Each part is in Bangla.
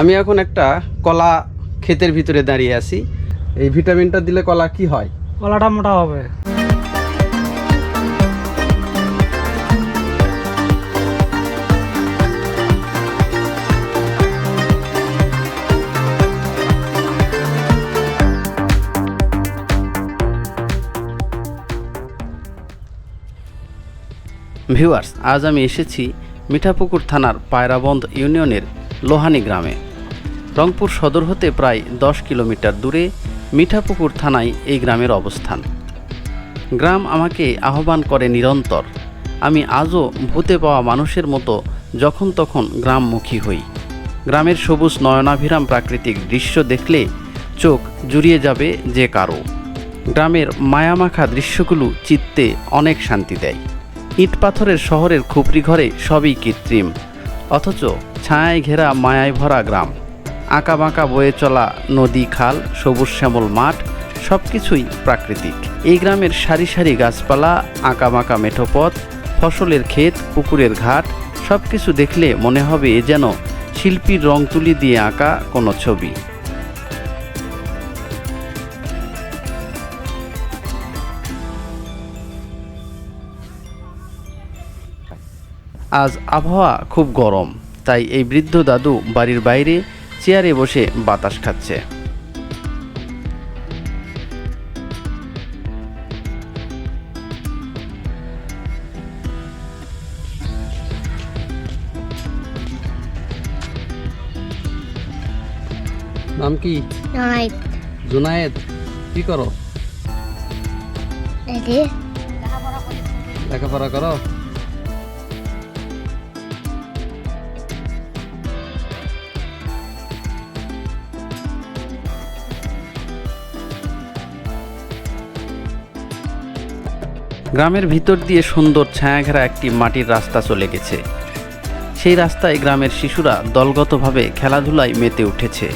আমি এখন একটা কলা ক্ষেতের ভিতরে দাঁড়িয়ে আছি। এই ভিটামিনটা দিলে কলা কি হয়? কলাটা মোটা হবে। ভিউয়ার্স আজ আমি এসেছি মিঠাপুকুর থানার পায়রাবন্দ ইউনিয়নের লোহানি গ্রামে। রংপুর সদর হতে প্রায় দশ কিলোমিটার দূরে মিঠাপুকুর থানায় এই গ্রামের অবস্থান। গ্রাম আমাকে আহ্বান করে নিরন্তর, আমি আজও ভূতে পাওয়া মানুষের মতো যখন তখন গ্রামমুখী হই। গ্রামের সবুজ নয়নাভিরাম প্রাকৃতিক দৃশ্য দেখলে চোখ জুড়িয়ে যাবে যে কারও। গ্রামের মায়ামাখা দৃশ্যগুলো চিত্তে অনেক শান্তি দেয়। ইট পাথরের শহরের খুপড়ি ঘরে সবই কৃত্রিম, অথচ ছায়ায় ঘেরা মায়ায় ভরা গ্রাম। আঁকা বাঁকা বয়ে চলা নদী, খাল, সবুজ শ্যামল মাঠ সব কিছুই প্রাকৃতিক। এই গ্রামের সারি সারি গাছপালা আঁকা বাঁকা মেঠো পথ ফসলের ক্ষেত, পুকুরের ঘাট সব কিছু দেখলে মনে হবে এ যেন শিল্পীর রং তুলি দিয়ে আঁকা কোনো ছবি। আজ আবহাওয়া খুব গরম, তাই এই বৃদ্ধ দাদু বাড়ির বাইরে চেয়ারে বসে বাতাস খাচ্ছে নাম কি Right. জুনায়েদ কি করো? লেখাপড়া করো গ্রামের ভিতর দিয়ে সুন্দর ছায়াঘেরা একটি মাটির রাস্তা চলে গেছে। সেই রাস্তায় গ্রামের শিশুরা দলগতভাবে খেলাধুলায় মেতে উঠেছে।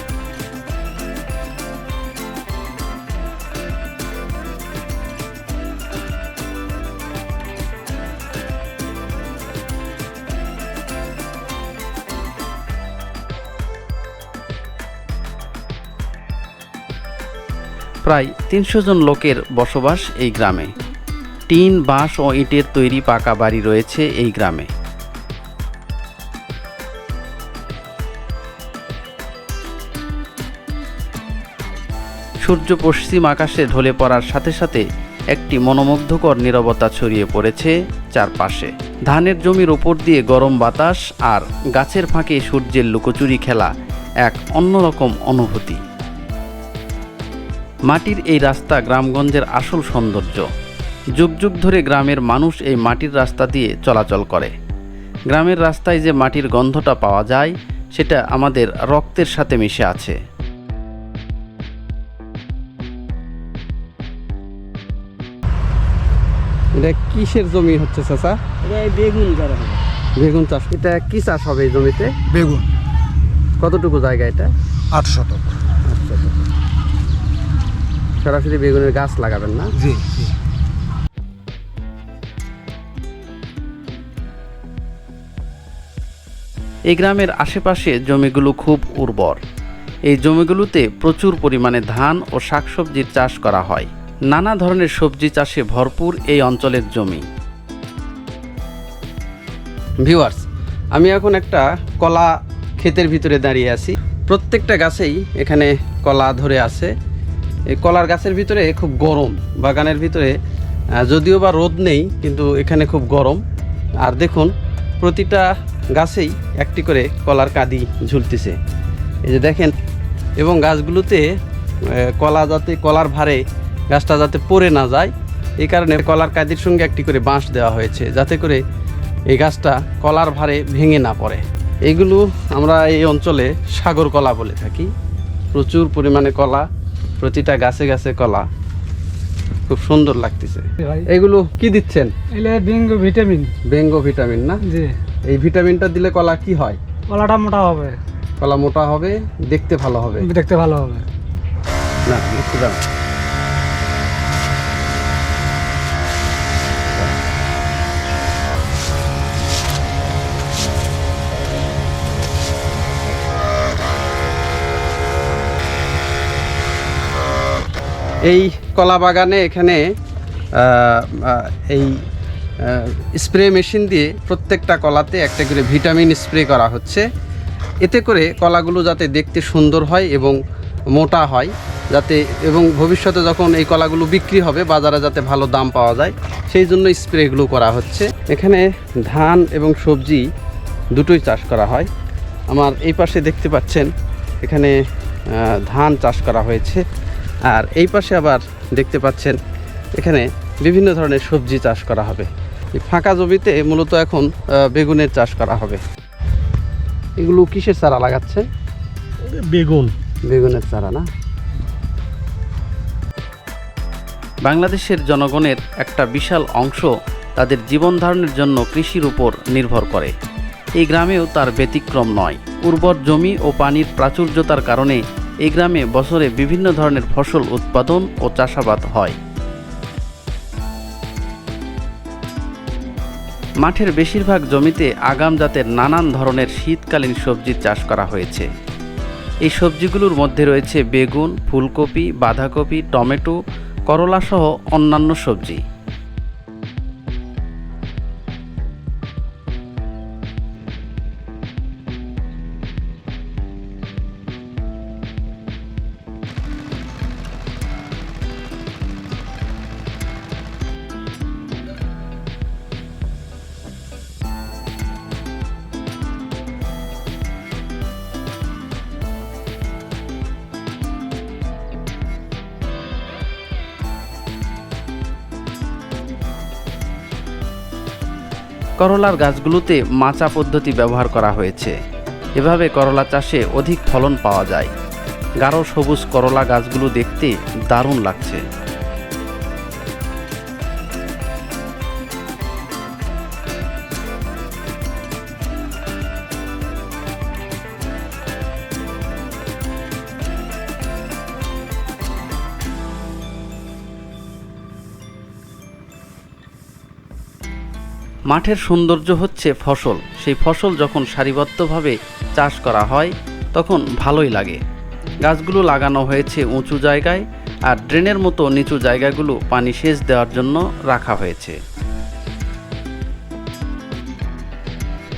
প্রায় তিনশো জন লোকের বসবাস এই গ্রামে। টিন বাঁশ ও ইটের তৈরি পাকা বাড়ি রয়েছে এই গ্রামে। সূর্য পশ্চিম আকাশে ঢলে পড়ার সাথে সাথে একটি মনোমুগ্ধকর নীরবতা ছড়িয়ে পড়েছে চারপাশে। ধানের জমির ওপর দিয়ে গরম বাতাস আর গাছের ফাঁকে সূর্যের লুকোচুরি খেলা এক অন্যরকম অনুভূতি। মাটির এই রাস্তা গ্রামগঞ্জের আসল সৌন্দর্য। যুগ যুগ ধরে গ্রামের মানুষ এই মাটির রাস্তা দিয়ে চলাচল করে। গ্রামের রাস্তায় যে মাটির গন্ধটা পাওয়া যায় সেটা আমাদের রক্তের সাথে মিশে আছে। এটা কিসের জমি হচ্ছে চাচা? বেগুন বেগুন চাষ। এটা কি চাষ হবে এই জমিতে? বেগুন। কতটুকু জায়গা এটা? আট শতক। সরাসরি বেগুনের গাছ লাগাবেন না? জি জি। এই গ্রামের আশেপাশে জমিগুলো খুব উর্বর। এই জমিগুলোতে প্রচুর পরিমাণে ধান ও শাকসবজির চাষ করা হয়। নানা ধরনের সবজি চাষে ভরপুর এই অঞ্চলের জমি। ভিউয়ার্স, আমি এখন একটা কলা ক্ষেতের ভিতরে দাঁড়িয়ে আছি। প্রত্যেকটা গাছেই এখানে কলা ধরে আছে। এই কলার গাছের ভিতরে খুব গরম, বাগানের ভিতরে যদিও বা রোদ নেই, কিন্তু এখানে খুব গরম। আর দেখুন, প্রতিটা গাছেই একটি করে কলার কাদি ঝুলতেছে। এই যে দেখেন এবং গাছগুলোতে কলা যাতে কলার ভারে গাছটা যাতে পড়ে না যায় এই কারণে কলার কাদির সঙ্গে একটি করে বাঁশ দেওয়া হয়েছে যাতে করে এই গাছটা কলার ভারে ভেঙে না পড়ে। এগুলো আমরা এই অঞ্চলে সাগর কলা বলে থাকি। প্রচুর পরিমাণে কলা প্রতিটা গাছে গাছে কলা। খুব সুন্দর লাগতেছে। এগুলো কি দিচ্ছেন? Bingo vitamin. বেঙ্গো ভিটামিন না? জি। এই ভিটামিনটা দিলে কলা কি হয়? কলাটা মোটা হবে। কলা মোটা হবে দেখতে ভালো হবে। দেখতে ভালো হবে। না একটু দাম। এই কলা বাগানে এখানে এই স্প্রে মেশিন দিয়ে প্রত্যেকটা কলাতে একটা করে ভিটামিন স্প্রে করা হচ্ছে। এতে করে কলাগুলো যাতে দেখতে সুন্দর হয় এবং মোটা হয়, যাতে এবং ভবিষ্যতে যখন এই কলাগুলো বিক্রি হবে, বাজারে যাতে ভালো দাম পাওয়া যায়, সেই জন্য স্প্রেগুলো করা হচ্ছে। এখানে ধান এবং সবজি দুটোই চাষ করা হয়। আমার এই পাশে দেখতে পাচ্ছেন, এখানে ধান চাষ করা হয়েছে। আর এই পাশে আবার দেখতে পাচ্ছেন, এখানে বিভিন্ন ধরনের সবজি চাষ করা হবে। ফাঁকা জমিতে মূলত এখন বেগুনের চাষ করা হবে। এগুলো কিসের চারা লাগাচ্ছে? বেগুন। বেগুনের চারা না? বাংলাদেশের জনগণের একটা বিশাল অংশ তাদের জীবন ধারণের জন্য কৃষির উপর নির্ভর করে। এই গ্রামেও তার ব্যতিক্রম নয়। উর্বর জমি ও পানির প্রাচুর্যতার কারণে এই গ্রামে বছরে বিভিন্ন ধরনের ফসল উৎপাদন ও চাষাবাদ হয়। মাঠের বেশিরভাগ জমিতে আগাম জাতের নানান ধরনের শীতকালীন সবজি চাষ করা হয়েছে। এই সবজিগুলোর মধ্যে রয়েছে বেগুন, ফুলকপি, বাঁধাকপি, টমেটো, করলাসহ অন্যান্য সবজি। করলার গাছগুলোতে মাচা পদ্ধতি ব্যবহার করা হয়েছে। এভাবে করলা চাষে অধিক ফলন পাওয়া যায়। গাঢ় সবুজ করলা গাছগুলো দেখতে দারুণ লাগছে। মাঠের সৌন্দর্য হচ্ছে ফসল। সেই ফসল যখন সারিবদ্ধভাবে চাষ করা হয়, তখন ভালোই লাগে। গাছগুলো লাগানো হয়েছে উঁচু জায়গায় আর ড্রেনের মতো নিচু জায়গাগুলো পানি সেচ দেওয়ার জন্য রাখা হয়েছে।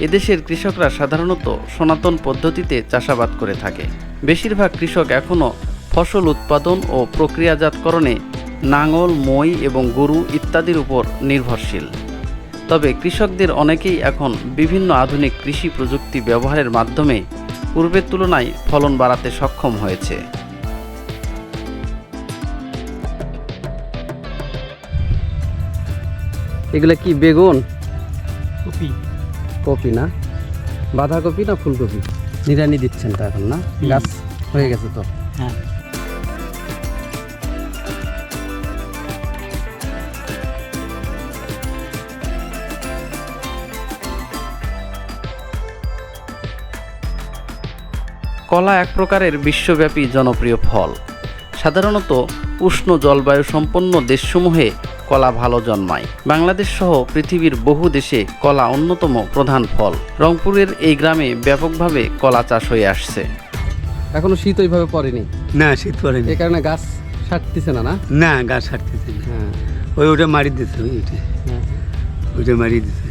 এদেশের কৃষকরা সাধারণত সনাতন পদ্ধতিতে চাষাবাদ করে থাকে। বেশিরভাগ কৃষক এখনও ফসল উৎপাদন ও প্রক্রিয়াজাতকরণে নাঙল, মই এবং গরু ইত্যাদির উপর নির্ভরশীল। তবে কৃষকদের অনেকেই এখন বিভিন্ন আধুনিক কৃষি প্রযুক্তি ব্যবহারের মাধ্যমে পূর্বের তুলনায় ফলন বাড়াতে সক্ষম হয়েছে। এগুলো কি বেগুন? কপি। কপি না? বাঁধাকপি না ফুলকপি? নিরানি দিচ্ছেন তো এখন না? গাছ হয়ে গেছে তো? হ্যাঁ। কলা এক প্রকারের বিশ্বব্যাপী জনপ্রিয় ফল। সাধারণত উষ্ণ জলবায়ু সম্পন্ন দেশসমূহে কলা ভালো জন্মায়। বাংলাদেশ সহ পৃথিবীর বহু দেশে কলা অন্যতম প্রধান ফল। রংপুরের এই গ্রামে ব্যাপকভাবে কলা চাষ হয়ে আসছে। এখনও শীত ওইভাবে পড়েনি? না শীত পড়েনি। এই কারণে গাছ ছাড়তেছে না না? না গাছ ছাড়তেছে না। হ্যাঁ। ওই ওটা মারি ওইটা। হ্যাঁ। ওইটা মারি দিছে।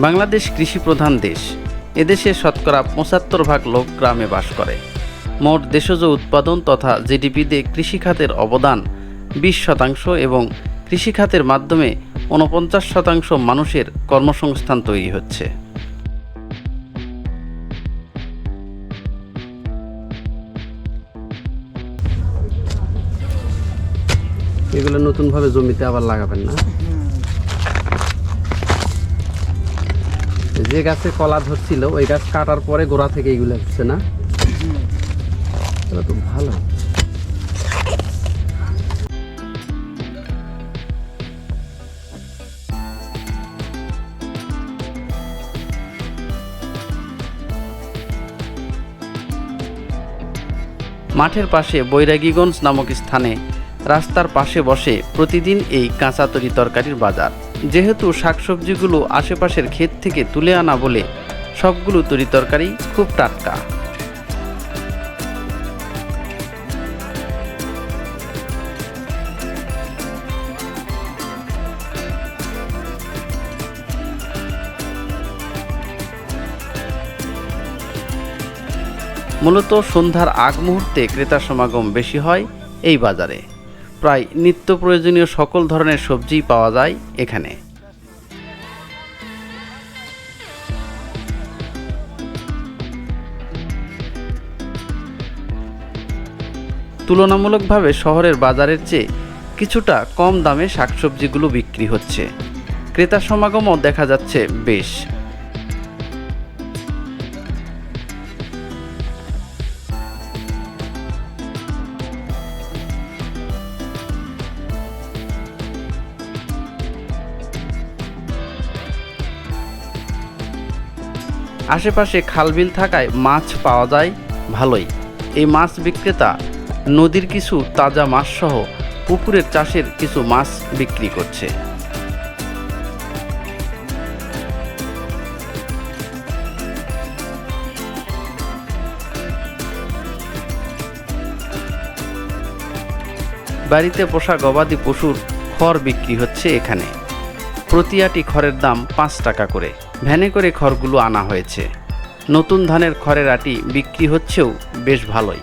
বাংলাদেশ কৃষি প্রধান দেশ। এদেশে শতকরা পঁচাত্তর ভাগ লোক গ্রামে বাস করে। মোট দেশজ উৎপাদন তথা জিডিপিতে কৃষিখাতের অবদান বিশ শতাংশ এবং কৃষিখাতের মাধ্যমে ঊনপঞ্চাশ শতাংশ মানুষের কর্মসংস্থান তৈরি হচ্ছে। এগুলো নতুনভাবে জমিতে আবার লাগাবেন না? যে গাছে কলা ধরছিল, ওই গাছ কাটার পরে গোড়া থেকে এইগুলো হচ্ছে না? তো ভালো। মাঠের পাশে বৈরাগীগঞ্জ নামক স্থানে রাস্তার পাশে বসে প্রতিদিন এই কাঁচা তরি তরকারির বাজার। যেহেতু শাকসবজিগুলো আশেপাশের ক্ষেত থেকে তুলে আনা বলে সবগুলো তরি তরকারি খুব টাটকা। মূলত সন্ধ্যার আগ মুহূর্তে ক্রেতা সমাগম বেশি হয় এই বাজারে। প্রায় নিত্য প্রয়োজনীয় সকল ধরনের সবজিই পাওয়া যায় এখানে। তুলনামূলকভাবে শহরের বাজারের চেয়ে কিছুটা কম দামে শাকসবজিগুলো বিক্রি হচ্ছে। ক্রেতা সমাগমও দেখা যাচ্ছে বেশ। আশেপাশে খালবিল থাকায় মাছ পাওয়া যায় ভালোই। এই মাছ বিক্রেতা, নদীর কিছু তাজা মাছ সহ পুকুরের চাষের কিছু মাছ বিক্রি করছে। বাড়িতে পোষা গবাদি পশুর খড় বিক্রি হচ্ছে এখানে। প্রতি আটি খড়ের দাম পাঁচ টাকা করে। ভ্যানে করে খড়গুলো আনা হয়েছে। নতুন ধানের খড়ের আটি বিক্রি হচ্ছেও বেশ ভালোই।